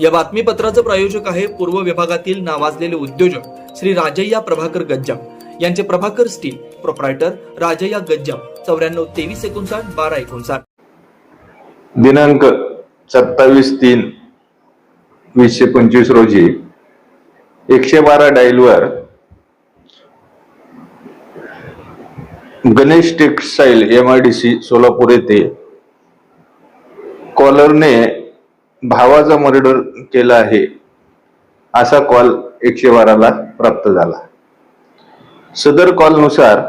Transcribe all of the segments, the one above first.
या बातमीपत्राचं प्रायोजक आहे पूर्व विभागातील नावाजलेले उद्योजक श्री राजय्या प्रभाकर गज्जाम. यांचे प्रभाकर स्टील प्रोप्रायटर राजय्या गज्जाम. चौऱ्याण्णव तेवीस एकोणसाठ बारा एकोणसाठ. दिनांक सत्तावीस तीन वीसशे पंचवीस रोजी एकशे बारा डायलवर Ganesh textile M I D C Solapur येथे कॉलरने भावाचा मर्डर केला आहे असा कॉल एकशे बाराला प्राप्त झाला. सदर कॉलनुसार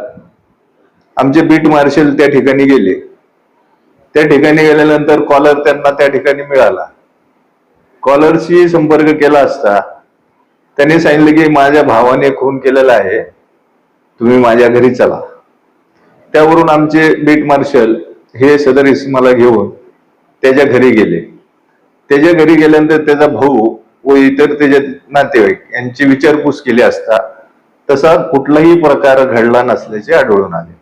आमचे बीट मार्शल त्या ठिकाणी गेले. त्या ठिकाणी गेल्यानंतर कॉलर त्यांना त्या ठिकाणी मिळाला. कॉलरशी संपर्क केला असता त्यांनी सांगितलं की माझ्या भावाने खून केलेला आहे तुम्ही माझ्या घरी चला. त्यावरून आमचे बीट मार्शल हे सदर इसमाला घेऊन त्याच्या घरी गेले. त्याच्या घरी गेल्यानंतर त्याचा भाऊ व इतर त्याच्या नातेवाईक यांची विचारपूस केली असता तसा कुठलाही प्रकार घडला नसल्याचे आढळून आले.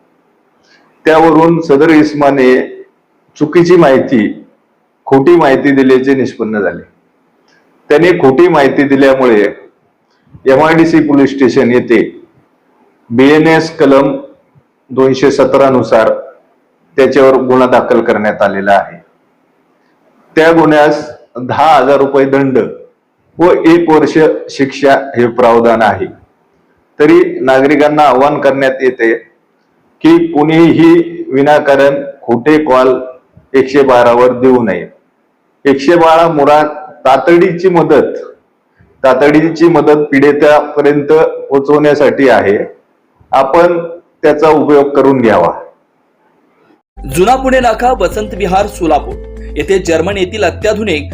त्यावरून सदर इस्माने चुकीची माहिती खोटी माहिती दिल्याचे निष्पन्न झाले. त्याने खोटी माहिती दिल्यामुळे M I D C police station येथे बी एन एस कलम दोनशे सतरा नुसार त्याच्यावर गुन्हा दाखल करण्यात आलेला आहे. त्या गुन्ह्यास दहा हजार रुपये दंड व एक वर्ष शिक्षा हे प्रावधान आहे. तरी नागरिकांना आवाहन करण्यात येते की कुणीही विनाकारण खोटे कॉल एकशे बारावर देऊ नये. एकशे बारा मुळात तातडीची मदत तातडीची मदत पीडितापर्यंत पोहोचवण्यासाठी आहे. आपण त्याचा उपयोग करून घ्यावा. जुना पुणे नाका वसंत विहार सोलापूर येथे जर्मन येथील अत्याधुनिक